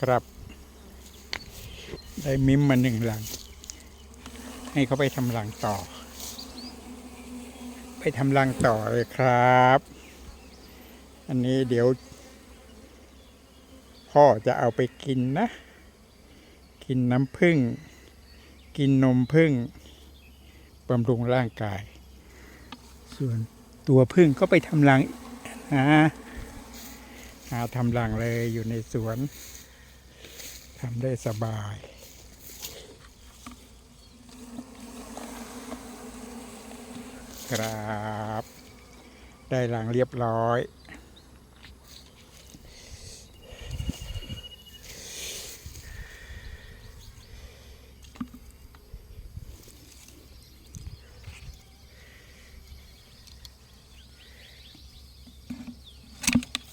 ครับ ได้มิมมาหนึ่งหลัง ให้เขาไปทำรังต่อ ไปทำรังต่อเลยครับ อันนี้เดี๋ยว พ่อจะเอาไปกินนะ กินน้ำผึ้งกินนมผึ้งบำรุงร่างกาย ส่วนตัวผึ้งก็ไปทำรังหาหาทำรังเลยอยู่ในสวน ทำได้สบายครับ ได้รังเรียบร้อย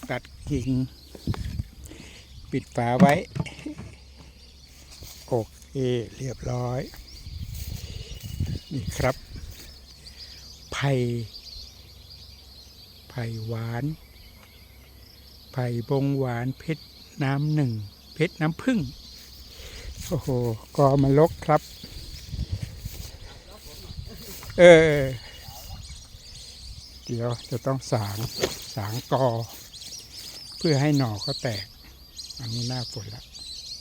ตัดกิ่ง ปิดฝาไว้ โอเคเรียบร้อย นี่ครับ ไผ่ไผ่หวาน ไผ่บงหวานเพชรน้ำหนึ่ง เพชรน้ำผึ้งโอ้โหกอมาลกครับ เออ เดี๋ยวจะต้องสาง สางกอ เพื่อให้หน่อเขาแตก อันนี้หน้าฝนละ